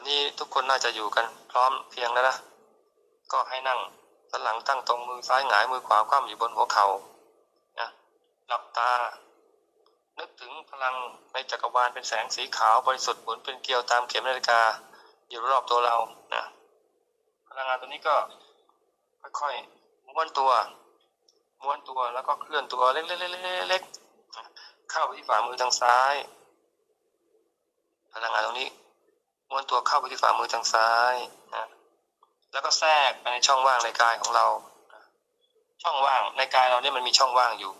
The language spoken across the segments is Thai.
อนนี้ทุกคนน่าจะอยู่กันพร้อมเพียงแล้วนะ ก็ให้นั่งสันหลังตั้งตรงมือซ้ายหงายมือขวาคว่ำอยู่บนหัวเขา่านะหลับตา นึกถึงพลังในจักรวาลเป็นแสงสีขาวบริสุทธิ์หมุนเป็นเกลียวตามเข็มนาฬิกา อยู่รอบตัวเรานะพลังงานตัวนี้ก็ค่อยๆม้วนตัวม้วนตัวแล้วก็เคลื่อนตัวเล็กๆๆๆเข้าไปที่ฝ่ามือทางซ้าย พลังงานตรงนี้ ม้วนตัวเข้าไปที่ฝ่ามือทางซ้ายนะแล้วก็แทรกไปในช่องว่างในกายของเรา ช่องว่างในกายเราเนี่ยมันมีช่องว่างอยู่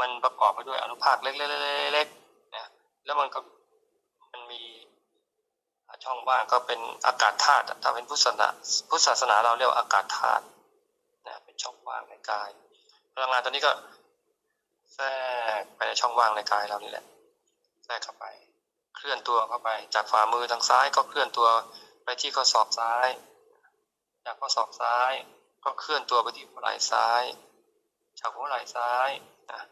มันประกอบไปด้วยอนุภาคเล็กๆๆๆนะแล้วมันก็มันมีช่องว่างก็เป็นอากาศธาตุถ้าเป็นพุทธศาสนาพุทธศาสนาเราเรียกว่าอากาศธาตุนะเป็นช่องว่างในกาย พลังงานตัวนี้ก็แทรกไปในช่องว่างในกายเรานี่แหละแทรกเข้าไป เคลื่อนตัวเข้าไป จากฝ่ามือทางซ้ายก็เคลื่อนตัวไปที่ข้อศอกซ้าย จากข้อศอกซ้าย ก็เคลื่อนตัวไปที่หัวไหล่ซ้าย จากหัวไหล่ซ้ายนะ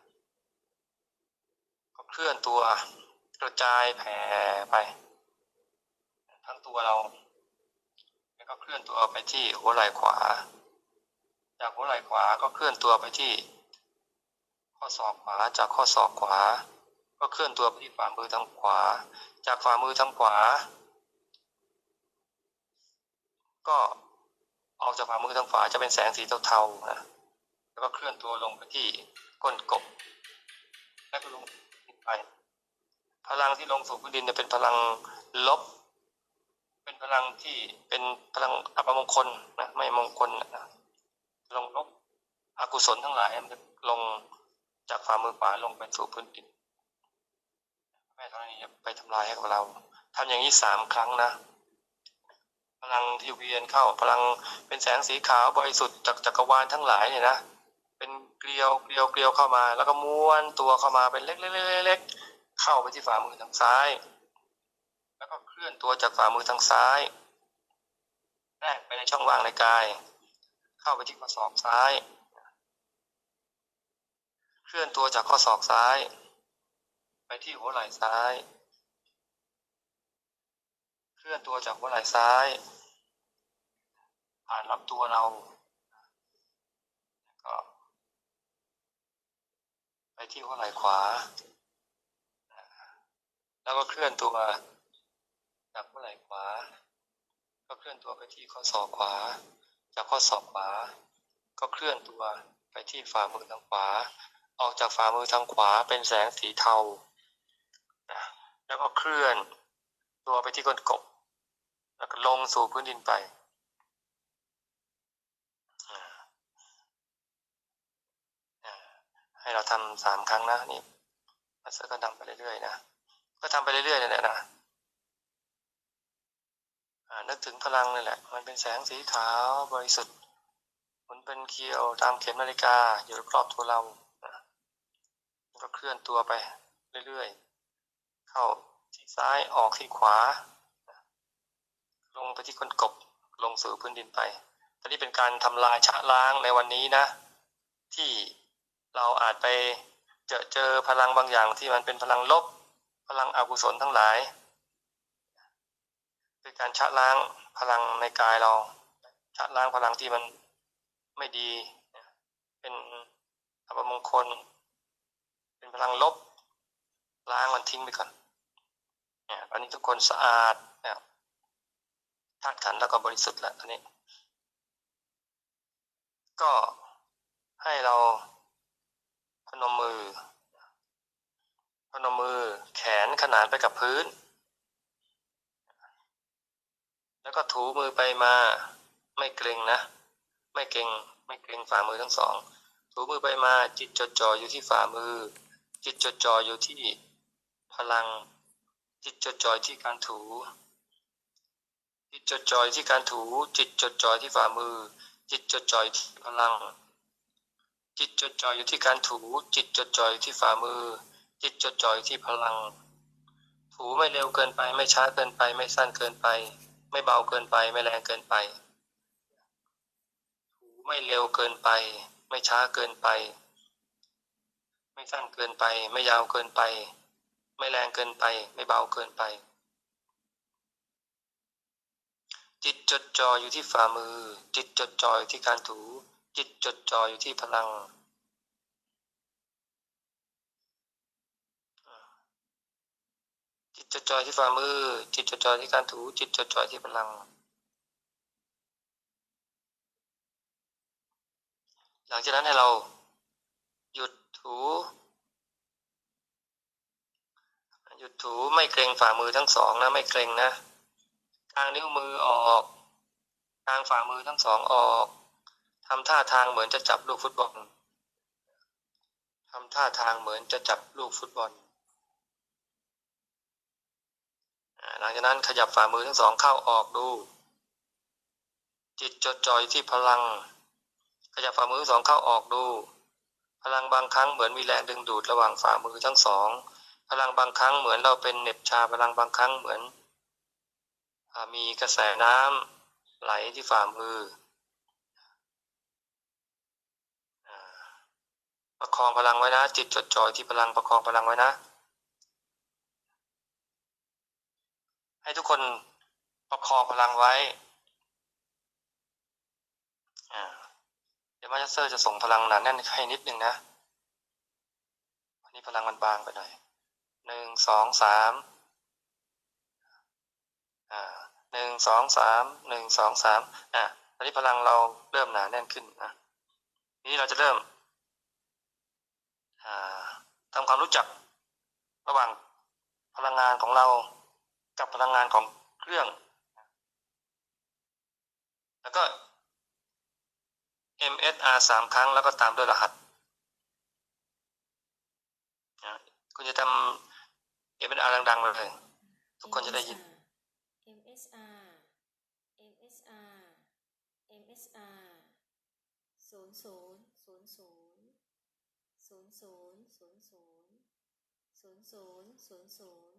ก็เคลื่อนตัวกระจายแผ่ไปทั้งตัวเรา แล้วก็เคลื่อนตัวไปที่หัวไหล่ขวา จากหัวไหล่ขวาก็เคลื่อนตัวไปที่ ข้อศอกขวาจากข้อศอกขวา ก็เคลื่อนตัวไปที่ฝ่ามือทางขวา จากฝ่ามือทางขวา ก็ออกจากฝ่ามือทางขวาจะเป็นแสงสีเทาๆนะแล้วก็เคลื่อนตัวลงไปที่ก้นกบ แล้วก็ลงไป พลังที่ลงสู่พื้นดินเนี่ยเป็นพลังลบ เป็นพลังที่เป็นพลังอัปมงคลนะไม่มงคลนะลงลบอกุศลทั้งหลายมันจะลงจากฝ่ามือขวาลงไปสู่พื้นดิน แม่ธรณีจะไปทำลายให้กับเราทำอย่างนี้สามครั้งนะ พลังที่เวียนเข้า พลังเป็นแสงสีขาวบริสุทธิ์จากจักรวาลทั้งหลายเนี่ยนะ เป็นเกลียวเกลียวเกลียวเข้ามา แล้วก็ม้วนตัวเข้ามาเป็นเล็กๆๆๆๆเข้าไปที่ฝ่ามือทางซ้าย แล้วก็เคลื่อนตัวจากฝ่ามือทางซ้ายแทรกไปในช่องว่างในกาย เข้าไปที่ข้อศอกซ้าย เคลื่อนตัวจากข้อศอกซ้าย ที่หัวไหล่ซ้าย เคลื่อนตัวจากหัวไหล่ซ้าย ผ่านลำตัวเราแล้วก็ไปที่หัวไหล่ขวา แล้วก็เคลื่อนตัวจากหัวไหล่ขวา ก็เคลื่อนตัวไปที่ข้อศอกขวา จากข้อศอกขวา ก็เคลื่อนตัวไปที่ฝ่ามือทางขวา ออกจากฝ่ามือทางขวาเป็นแสงสีเทา แล้วก็เคลื่อนตัวไปที่ก้นกบ แล้วก็ลงสู่พื้นดินไป ให้เราทำสามครั้งนะนี่มาสเตอร์ก็ทำไปเรื่อยๆนะ ก็ทำไปเรื่อยๆนี่แหละนะนึกถึงพลังนี่แหละ มันเป็นแสงสีขาวบริสุทธิ์ มันเป็นเคียวตามเข็มนาฬิกาอยู่รอบตัวเรา ก็เคลื่อนตัวไปเรื่อยๆ เข้าที่ซ้ายออกที่ขวา ลงไปที่ก้นกบลงสู่พื้นดินไปตอนนี้เป็นการทำลายชะล้างในวันนี้นะ ที่เราอาจไปเจอเจอพลังบางอย่างที่มันเป็นพลังลบ พลังอกุศลทั้งหลายคือการชะล้างพลังในกายเรา ชะล้างพลังที่มันไม่ดี เป็นอัปมงคล เป็นพลังลบ ล้างมันทิ้งไปก่อน ตอนนี้ทุกคนสะอาดนี่ยธาตุขันธ์แล้วก็บริสุทธิ์แล้วตอนนี้ ก็ให้เราพนมมือ พนมมือแขนขนานไปกับพื้น แล้วก็ถูมือไปมาไม่เกรงนะ ไม่เกรงไม่เกรงฝ่ามือทั้งสอง ถูมือไปมาจิตจดจ่ออยู่ที่ฝ่ามือ จิตจดจ่ออยู่ที่พลัง จิตจดจ่อยที่การถู จิตจดจ่อยที่การถู จิตจดจ่อยที่ฝ่ามือ จิตจดจ่อยที่พลัง จิตจดจ่อยอยู่ที่การถู จิตจดจ่อยที่ฝ่ามือ จิตจดจ่อยที่พลัง ถูไม่เร็วเกินไป ไม่ช้าเกินไป ไม่สั้นเกินไป ไม่เบาเกินไป ไม่แรงเกินไป ถูไม่เร็วเกินไป ไม่ช้าเกินไป ไม่สั้นเกินไป ไม่ยาวเกินไป ไม่แรงเกินไป ไม่เบาเกินไป จิตจดจ่ออยู่ที่ฝ่ามือ จิตจดจ่ออยู่ที่การถู จิตจดจ่ออยู่ที่พลัง จิตจดจ่อที่ฝ่ามือ จิตจดจ่อที่การถู จิตจดจ่อที่พลัง หลังจากนั้นให้เรา หยุดถู ห ยุดถูไม่เกรงฝ่ามือทั้งสองนะไม่เกรงนะกางนิ้วมือออกกางฝ่ามือทั้งสองออกทำท่าทางเหมือนจะจับลูกฟุตบอลทำท่าทางเหมือนจะจับลูกฟุตบอลหลังจากนั้นขยับฝ่ามือทั้งสองเข้าออกดู จิตจดจ่อยที่พลัง ขยับฝ่ามือทั้งสองเข้าออกดู พลังบางครั้งเหมือนมีแรงดึงดูดระหว่างฝ่ามือทั้งสอง ลังบางครั้งเหมือนเราเป็นเน็บชาพลังบางครั้งเหมือนอมีกระแสน้ำไหลที่ฝ่ามือประคองพลังไว้นะ จิตจดจ่อยที่พลังประคองพลังไว้นะ ให้ทุกคนประคองพลังไว้เดี๋ยวมาสเตอร์จะส่งพลังหนาแน่นให้นิดนึงนะวันนี้พลังมันบางไปหน่อย หนึ่งสองสามอ่าหนึ่งสองสามหนึ่งสองสามอะตอนนี้พลังเราเริ่มหนาแน่นขึ้นนะนี้เราจะเริ่มอ่าทำความรู้จักระหว่างพลังงานของเรากับพลังงานของเครื่อง แล้วก็ MSR สามครั้งแล้วก็ตามด้วยรหัสนะคุณจะทำ MSR ดังๆไปเลยทุกคนจะได้ยิน MSR MSR MSR ศูนย์ศูนย์ศูนย์ศูนย์ศูนย์ศูนย์ศูนย์ศูนย์ศูนย์ศูนย์ศูนย์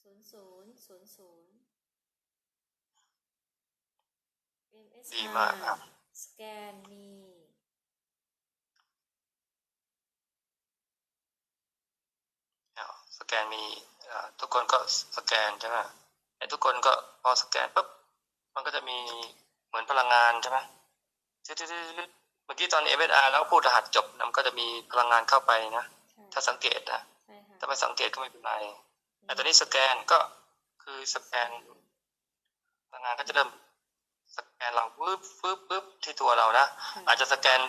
ศูนย์ศูนย์ศูนย์ศูนย์ศูนย์ดีมากครับสแกนมี อ้าว สแกนมีทุกคนก็สแกนใช่ไหมไอ้ทุกคนก็พอสแกนปุ๊บมันก็จะมีเหมือนพลังงานใช่ไหมตึ๊ดๆๆๆเมื่อกี้ตอน MSR แล้วพูดรหัสจบนะมันก็จะมีพลังงานเข้าไปนะ ถ้าสังเกตนะถ้าไม่สังเกตก็ไม่เป็นไรแต่ตอนนี้สแกนก็คือสแกนพลังงานก็จะเริ่มสแกนเราปึ๊บปึ๊บปึ๊บที่ตัวเรานะอาจจะสแกน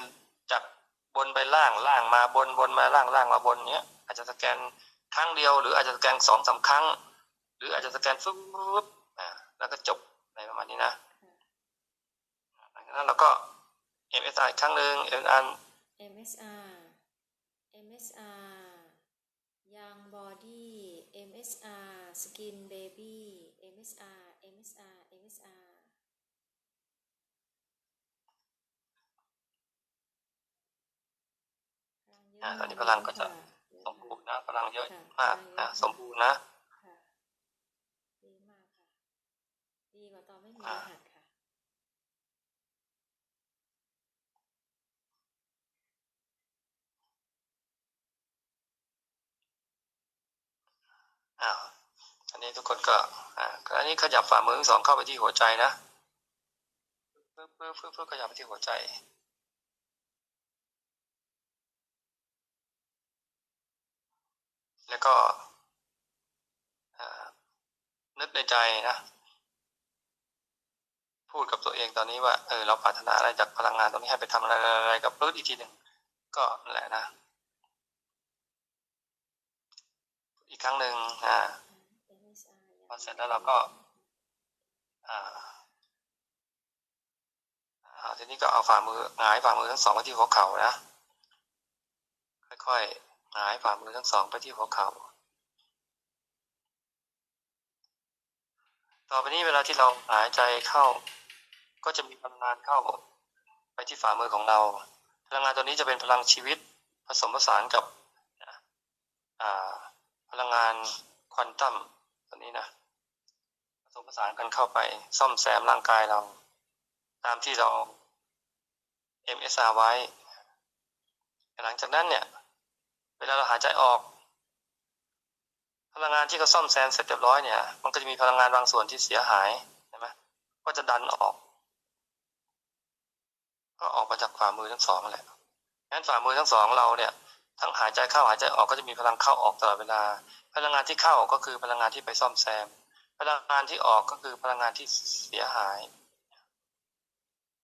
จากบนไปล่างล่างมาบนบนมาล่างล่างมาบนเนี้ย อาจจะสแกน ครั้งเดียว หรืออาจจะสแกนสองสามครั้ง หรืออาจจะสแกนฟึ๊บฟึ๊บอ่าแล้วก็จบอะไรประมาณนี้นะหลังจากนั้นเราก็ MSI อีกครั้งหนึ่ง MSI MSR MSR Young Body MSR Skin Baby MSR MSR MSR อ่าตอนนี้พลังก็จะสมบูรณ์ นะพลังเยอะมากนะสมบูรณ์นะค่ะดีมากค่ะดีกว่าตอนไม่มีอ่ารหัสค่ะอ้าวอันนี้ทุกคนก็อ่าอันนี้ขยับฝ่ามือทั้งสองเข้าไปที่หัวใจนะปึ๊บปึ๊บปึ๊บปึ๊บขยับไปที่หัวใจ แล้วก็นึกในใจนะ พูดกับตัวเองตอนนี้ว่า เออ เราปรารถนาอะไรจากพลังงานตรงนี้ให้ไปทำอะไรอะไรกับปื๊ดอีกทีหนึ่งก็นั่นแหละนะ อีกครั้งหนึ่งอ่าพอเสร็จแล้วเราก็อ่าทีนี้ก็เอาฝ่ามือหงายฝ่ามือทั้งสองไปที่หัวเข่านะ ค่อยๆ หงายฝ่ามือทั้งสองไปที่หัวเข่าต่อไปนี้เวลาที่เราหายใจเข้า ก็จะมีพลังงานเข้า ไปที่ฝ่ามือของเรา พลังงานตัวนี้จะเป็นพลังชีวิตผสมผสานกับพลังงานควอนตัมตัวนี้นะผสมผสานกันเข้าไป ซ่อมแซมร่างกายเรา ตามที่เรา MSR ไว้ หลังจากนั้นเนี่ย เวลาเราหายใจออก พลังงานที่เขาซ่อมแซมเสร็จเรียบร้อยเนี่ย มันก็จะมีพลังงานบางส่วนที่เสียหายใช่ไหมก็จะดันออก ก็ออกมาจากฝ่ามือทั้งสองแหละงั้นฝ่ามือทั้งสองเราเนี่ยทั้งหายใจเข้าหายใจออกก็จะมีพลังเข้าออกตลอดเวลา พลังงานที่เข้าก็คือพลังงานที่ไปซ่อมแซม พลังงานที่ออกก็คือพลังงานที่เสียหาย